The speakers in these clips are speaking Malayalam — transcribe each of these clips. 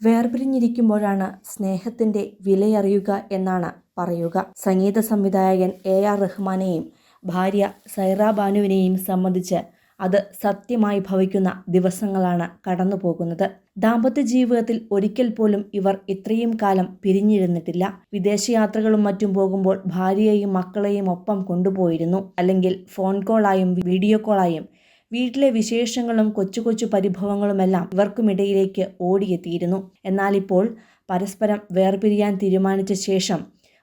വേർപിരിഞ്ഞിരിക്കുമ്പോഴാണ് സ്നേഹത്തിന്റെ വിലയറിയുക എന്നാണ് പറയുക. സംഗീത സംവിധായകൻ എ ആർ റഹ്മാനെയും ഭാര്യ സൈറ ബാനുവിനെയും സംബന്ധിച്ച് അത് സത്യമായി ഭവിക്കുന്ന ദിവസങ്ങളാണ് കടന്നു പോകുന്നത് ദാമ്പത്യ ജീവിതത്തിൽ ഒരിക്കൽ പോലും ഇവർ ഇത്രയും കാലം പിരിഞ്ഞിരുന്നിട്ടില്ല. വിദേശയാത്രകളും മറ്റും പോകുമ്പോൾ ഭാര്യയെയും മക്കളെയും ഒപ്പം കൊണ്ടുപോയിരുന്നു. അല്ലെങ്കിൽ ഫോൺ കോളായും വീഡിയോ കോളായും വീട്ടിലെ വിശേഷങ്ങളും കൊച്ചു കൊച്ചു പരിഭവങ്ങളുമെല്ലാം ഇവർക്കുമിടയിലേക്ക് ഓടിയെത്തിയിരുന്നു. എന്നാൽ ഇപ്പോൾ പരസ്പരം വേർപിരിയാൻ തീരുമാനിച്ച ശേഷം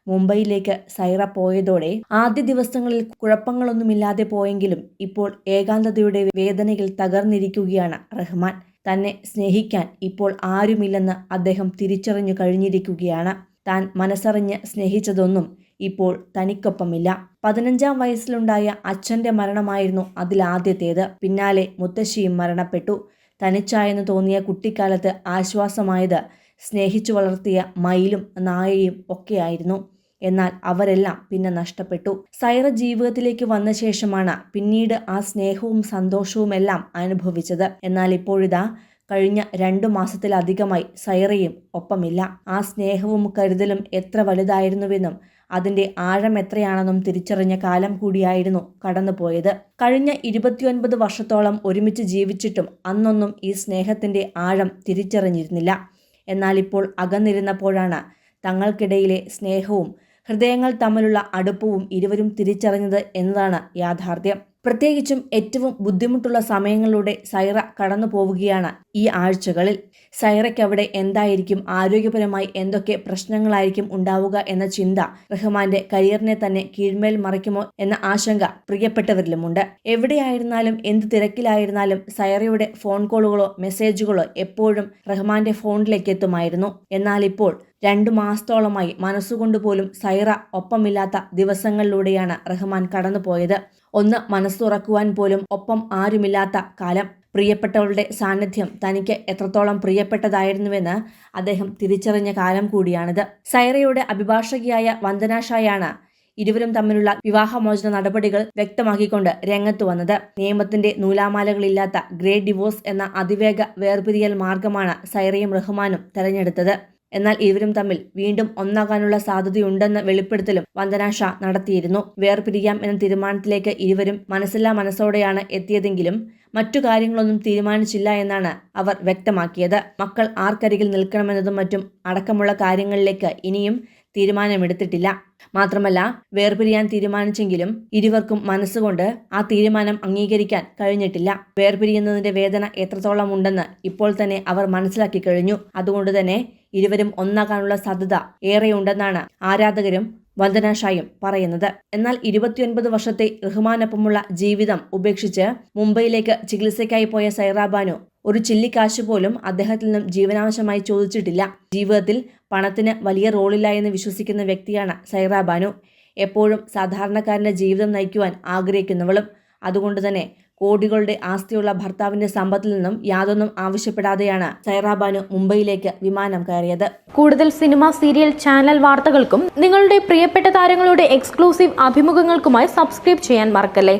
മുംബൈയിലേക്ക് സൈറ പോയതോടെ ആദ്യ ദിവസങ്ങളിൽ കുഴപ്പങ്ങളൊന്നുമില്ലാതെ പോയെങ്കിലും ഇപ്പോൾ ഏകാന്തതയുടെ വേദനയിൽ തകർന്നിരിക്കുകയാണ് റഹ്മാൻ. തന്നെ സ്നേഹിക്കാൻ ഇപ്പോൾ ആരുമില്ലെന്ന് അദ്ദേഹം തിരിച്ചറിഞ്ഞു കഴിഞ്ഞിരിക്കുകയാണ്. താൻ മനസ്സറിഞ്ഞ് സ്നേഹിച്ചതൊന്നും ഇപ്പോൾ തനിക്കൊപ്പമില്ല. പതിനഞ്ചാം വയസ്സിലുണ്ടായ അച്ഛന്റെ മരണമായിരുന്നു അതിലാദ്യത്തേത്. പിന്നാലെ മുത്തശ്ശിയും മരണപ്പെട്ടു. തനിച്ചായെന്ന് തോന്നിയ കുട്ടിക്കാലത്ത് ആശ്വാസമായത് സ്നേഹിച്ചു വളർത്തിയ മയിലും നായയും ഒക്കെയായിരുന്നു. എന്നാൽ അവരെല്ലാം പിന്നെ നഷ്ടപ്പെട്ടു. സൈറ ജീവിതത്തിലേക്ക് വന്ന ശേഷമാണ് പിന്നീട് ആ സ്നേഹവും സന്തോഷവും എല്ലാം അനുഭവിച്ചത്. എന്നാൽ ഇപ്പോഴിതാ കഴിഞ്ഞ രണ്ടു മാസത്തിലധികമായി സൈറയും ഒപ്പമില്ല. ആ സ്നേഹവും കരുതലും എത്ര വലുതായിരുന്നുവെന്നും അതിന്റെ ആഴം എത്രയാണെന്നും തിരിച്ചറിഞ്ഞ കാലം കൂടിയായിരുന്നു കടന്നുപോയത്. കഴിഞ്ഞ ഇരുപത്തിയൊൻപത് വർഷത്തോളം ഒരുമിച്ച് ജീവിച്ചിട്ടും അന്നൊന്നും ഈ സ്നേഹത്തിന്റെ ആഴം തിരിച്ചറിഞ്ഞിരുന്നില്ല. എന്നാൽ ഇപ്പോൾ അകന്നിരുന്നപ്പോഴാണ് തങ്ങൾക്കിടയിലെ സ്നേഹവും ഹൃദയങ്ങൾ തമ്മിലുള്ള അടുപ്പവും ഇരുവരും തിരിച്ചറിഞ്ഞത് എന്നതാണ് യാഥാർത്ഥ്യം. പ്രത്യേകിച്ചും ഏറ്റവും ബുദ്ധിമുട്ടുള്ള സമയങ്ങളിലൂടെ സൈറ കടന്നു പോവുകയാണ് ഈ ആഴ്ചകളിൽ. സൈറയ്ക്ക് അവിടെ എന്തായിരിക്കും? ആരോഗ്യപരമായി എന്തൊക്കെ പ്രശ്നങ്ങളായിരിക്കും ഉണ്ടാവുക എന്ന ചിന്ത റഹ്മാന്റെ കരിയറിനെ തന്നെ കീഴ്മേൽ മറിക്കുമോ എന്ന ആശങ്ക പ്രിയപ്പെട്ടവരിലുമുണ്ട്. എവിടെയായിരുന്നാലും എന്ത് തിരക്കിലായിരുന്നാലും സൈറയുടെ ഫോൺ കോളുകളോ മെസ്സേജുകളോ എപ്പോഴും റഹ്മാന്റെ ഫോണിലേക്ക് എത്തുമായിരുന്നു. എന്നാൽ ഇപ്പോൾ രണ്ടു മാസത്തോളമായി മനസ്സുകൊണ്ട് പോലും സൈറ ഒപ്പമില്ലാത്ത ദിവസങ്ങളിലൂടെയാണ് റഹ്മാൻ കടന്നുപോയത്. ഒന്ന് മനസ്സുറക്കുവാൻ പോലും ഒപ്പം ആരുമില്ലാത്ത കാലം. പ്രിയപ്പെട്ടവളുടെ സാന്നിധ്യം തനിക്ക് എത്രത്തോളം പ്രിയപ്പെട്ടതായിരുന്നുവെന്ന് അദ്ദേഹം തിരിച്ചറിഞ്ഞ കാലം കൂടിയാണിത്. സൈറയുടെ അഭിഭാഷകയായ വന്ദനാഷായാണ് ഇരുവരും തമ്മിലുള്ള വിവാഹമോചന നടപടികൾ വ്യക്തമാക്കിക്കൊണ്ട് രംഗത്ത് വന്നത്. നിയമത്തിന്റെ നൂലാമാലകളില്ലാത്ത ഗ്രേറ്റ് ഡിവോഴ്സ് എന്ന അതിവേഗ വേർപിരിയൽ മാർഗമാണ് സൈറയും റഹ്മാനും തെരഞ്ഞെടുത്തത്. എന്നാൽ ഇരുവരും തമ്മിൽ വീണ്ടും ഒന്നാകാനുള്ള സാധ്യതയുണ്ടെന്ന വെളിപ്പെടുത്തലും വന്ദന ഷാ നടത്തിയിരുന്നു. വേർപിരിയാം എന്ന തീരുമാനത്തിലേക്ക് ഇരുവരും മനസ്സില്ലാ മനസ്സോടെയാണ് എത്തിയതെങ്കിലും മറ്റു കാര്യങ്ങളൊന്നും തീരുമാനിച്ചില്ല എന്നാണ് അവർ വ്യക്തമാക്കിയത്. മക്കൾ ആർക്കരികിൽ നിൽക്കണമെന്നതും മറ്റും അടക്കമുള്ള കാര്യങ്ങളിലേക്ക് ഇനിയും തീരുമാനമെടുത്തിട്ടില്ല. മാത്രമല്ല വേർപിരിയാൻ തീരുമാനിച്ചെങ്കിലും ഇരുവർക്കും മനസ്സുകൊണ്ട് ആ തീരുമാനം അംഗീകരിക്കാൻ കഴിഞ്ഞിട്ടില്ല. വേർപിരിയുന്നതിന്റെ വേദന എത്രത്തോളം ഉണ്ടെന്ന് ഇപ്പോൾ തന്നെ അവർ മനസ്സിലാക്കി കഴിഞ്ഞു. അതുകൊണ്ട് തന്നെ ഇരുവരും ഒന്നാകാനുള്ള സാധ്യത ഏറെയുണ്ടെന്നാണ് ആരാധകരും വന്ദനാഷായും പറയുന്നത്. എന്നാൽ ഇരുപത്തിയൊൻപത് വർഷത്തെ റഹ്മാനൊപ്പമുള്ള ജീവിതം ഉപേക്ഷിച്ച് മുംബൈയിലേക്ക് ചികിത്സയ്ക്കായി പോയ സൈറാബാനു ഒരു ചില്ലിക്കാശ് പോലും അദ്ദേഹത്തിൽ നിന്നും ജീവനാവശ്യമായി ചോദിച്ചിട്ടില്ല. ജീവിതത്തിൽ പണത്തിന് വലിയ റോളില്ല എന്ന് വിശ്വസിക്കുന്ന വ്യക്തിയാണ് സൈറാബാനു. എപ്പോഴും സാധാരണക്കാരന്റെ ജീവിതം നയിക്കുവാൻ ആഗ്രഹിക്കുന്നവളും അതുകൊണ്ട് തന്നെ കോടികളുടെ ആസ്തിയുള്ള ഭർത്താവിന്റെ സമ്പത്തിൽ നിന്നും യാതൊന്നും ആവശ്യപ്പെടാതെയാണ് സൈറാബാനു മുംബൈയിലേക്ക് വിമാനം കയറിയത്. കൂടുതൽ സിനിമ സീരിയൽ ചാനൽ വാർത്തകൾക്കും നിങ്ങളുടെ പ്രിയപ്പെട്ട താരങ്ങളുടെ എക്സ്ക്ലൂസീവ് അഭിമുഖങ്ങൾക്കുമായി സബ്സ്ക്രൈബ് ചെയ്യാൻ മറക്കല്ലേ?